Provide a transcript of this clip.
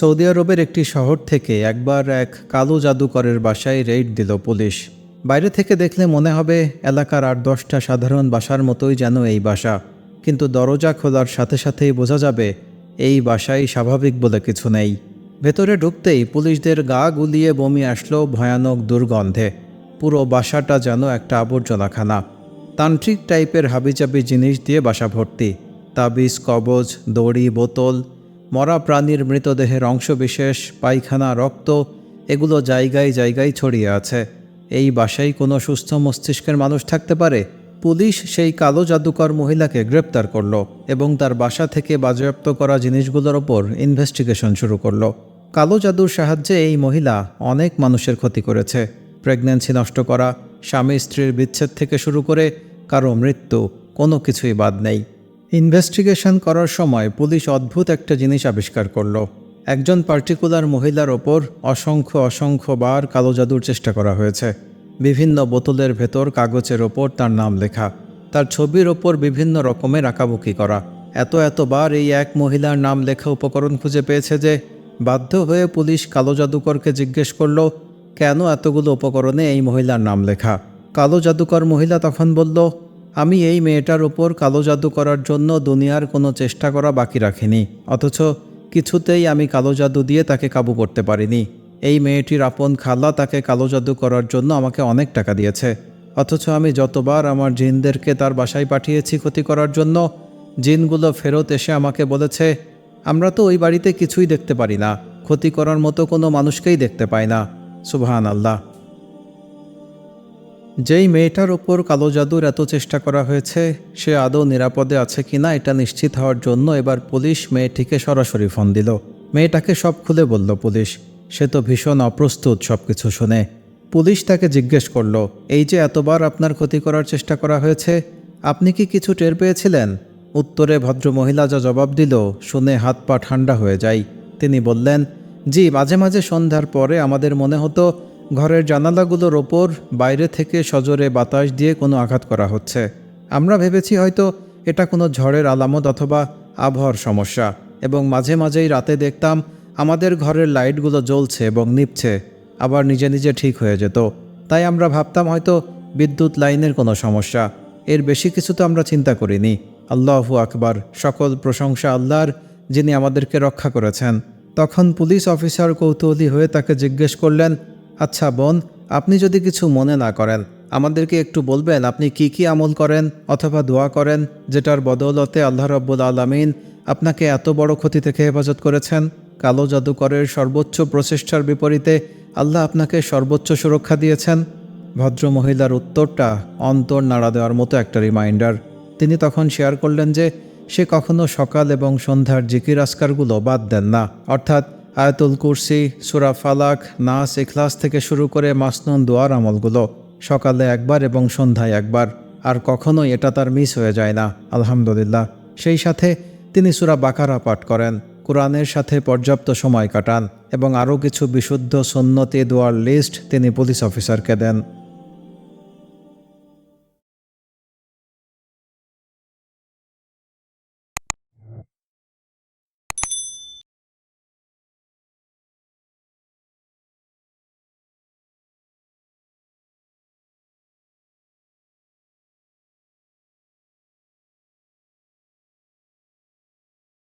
Saudi আরবের একটি শহর থেকে একবার এক কালো জাদুকরের বাসায় রেইড দিল পুলিশ। বাইরে থেকে দেখলে মনে হবে এলাকার আট দশটা সাধারণ বাসার মতোই যেন এই বাসা। কিন্তু দরজা খোলার সাথে সাথেই বোঝা যাবে, এই বাসায় স্বাভাবিক বলে কিছু নেই। ভেতরে ঢুকতেই পুলিশদের গা গুলিয়ে বমি আসলো ভয়ানক দুর্গন্ধে। পুরো বাসাটা যেন একটা আবর্জনাখানা। তান্ত্রিক টাইপের হাবিজাবি জিনিস দিয়ে বাসা ভর্তি। তাবিজ, কবজ, দড়ি, বোতল মরা প্রাণীর মৃতদেহের অংশবিশেষ, পায়খানা, রক্ত, এগুলো জায়গায় জায়গায় ছড়িয়ে আছে। এই বাসায় কোনো সুস্থ মস্তিষ্কের মানুষ থাকতে পারে? পুলিশ সেই কালো জাদুকর মহিলাকে গ্রেপ্তার করল এবং তার বাসা থেকে বাজেয়াপ্ত করা জিনিসগুলোর ওপর ইনভেস্টিগেশন শুরু করল। কালো জাদুর সাহায্যে এই মহিলা অনেক মানুষের ক্ষতি করেছে। প্রেগন্যান্সি নষ্ট করা স্বামী স্ত্রীর বিচ্ছেদ থেকে শুরু করে কারও মৃত্যু কোনো কিছুই বাদ নেই। ইনভেস্টিগেশন করার সময় পুলিশ অদ্ভুত একটা জিনিস আবিষ্কার করল। একজন পার্টিকুলার মহিলার ওপর অসংখ্য অসংখ্য বার কালো জাদুর চেষ্টা করা হয়েছে। বিভিন্ন বোতলের ভেতর কাগজের ওপর তার নাম লেখা। তার ছবির ওপর বিভিন্ন রকমের আঁকাবুকি করা। এত এতবার এই এক মহিলার নাম লেখা উপকরণ খুঁজে পেয়েছে যে বাধ্য হয়ে পুলিশ কালো জাদুকরকে জিজ্ঞেস করল, কেন এতগুলো উপকরণে এই মহিলার নাম লেখা? কালো জাদুকর মহিলা তখন বলল আমি এই মেয়েটার ওপর কালো জাদু করার জন্য দুনিয়ার কোনো চেষ্টা করা বাকি রাখিনি, অথচ কিছুতেই আমি কালো জাদু দিয়ে তাকে কাবু করতে পারিনি। এই মেয়েটির আপন খালা তাকে কালো জাদু করার জন্য আমাকে অনেক টাকা দিয়েছে, অথচ আমি যতবার আমার জিনদেরকে তার বাসায় পাঠিয়েছি ক্ষতি করার জন্য, জিনগুলো ফেরত এসে আমাকে বলেছে, আমরা তো ওই বাড়িতে কিছুই দেখতে পারি না, ক্ষতি করার মতো কোনো মানুষকেই দেখতে পাই না। সুবহান আল্লাহ যেই মেয়েটার ওপর কালো জাদুর এত চেষ্টা করা হয়েছে, সে আদৌ নিরাপদে আছে কিনা এটা নিশ্চিত হওয়ার জন্য এবার পুলিশ মেয়েটিকে সরাসরি ফোন দিল। মেয়েটাকে সব খুলে বলল পুলিশ। সে তো ভীষণ অপ্রস্তুত সব কিছু শুনে। পুলিশ তাকে জিজ্ঞেস করল, এই যে এতবার আপনার ক্ষতি করার চেষ্টা করা হয়েছে, আপনি কি কিছু টের পেয়েছিলেন? উত্তরে ভদ্র মহিলা যা জবাব দিল, শুনে হাত পা ঠান্ডা হয়ে যায়। তিনি বললেন, জি, মাঝে মাঝে সন্ধ্যার পরে আমাদের মনে হতো ঘরের জানালাগুলোর ওপর বাইরে থেকে সজোরে বাতাস দিয়ে কোনো আঘাত করা হচ্ছে। আমরা ভেবেছি হয়তো এটা কোনো ঝড়ের আলামত অথবা আবহাওয়ার সমস্যা এবং মাঝে মাঝেই রাতে দেখতাম আমাদের ঘরের লাইটগুলো জ্বলছে এবং নিপছে, আবার নিজে নিজে ঠিক হয়ে যেত। তাই আমরা ভাবতাম হয়তো বিদ্যুৎ লাইনের কোনো সমস্যা, এর বেশি কিছু তো আমরা চিন্তা করিনি। আল্লাহু আকবার, সকল প্রশংসা আল্লাহর, যিনি আমাদেরকে রক্ষা করেছেন। তখন পুলিশ অফিসার কৌতূহলী হয়ে তাকে জিজ্ঞেস করলেন আচ্ছা বোন, আপনি যদি কিছু মনে না করেন, আমাদেরকে একটু বলবেন আপনি কি কি আমল করেন অথবা দোয়া করেন, যেটার বদৌলতে আল্লাহ রব্বুল আলমিন আপনাকে এত বড় ক্ষতি থেকে হেফাজত করেছেন? কালো জাদুকরের সর্বোচ্চ প্রচেষ্টার বিপরীতে আল্লাহ আপনাকে সর্বোচ্চ সুরক্ষা দিয়েছেন। ভদ্র মহিলার উত্তরটা অন্তর নাড়া দেওয়ার মতো একটা রিমাইন্ডার। তিনি তখন শেয়ার করলেন যে, সে কখনো সকাল এবং সন্ধ্যার জিকির আসকারগুলো বাদ দেন না। অর্থাৎ আয়াতুল কুরসি, সুরা ফালাক, নাস এখলাস থেকে শুরু করে মাসনুন দোয়ার আমলগুলো। সকালে একবার এবং সন্ধ্যায় একবার। আর কখনোই এটা তার মিস হয়ে যায় না। আলহামদুলিল্লাহ। সেই সাথে তিনি সুরা বাকারা পাঠ করেন। কোরআনের সাথে পর্যাপ্ত সময় কাটান এবং আরও কিছু বিশুদ্ধ সন্ন্যতি দোয়ার লিস্ট তিনি পুলিশ অফিসারকে দেন।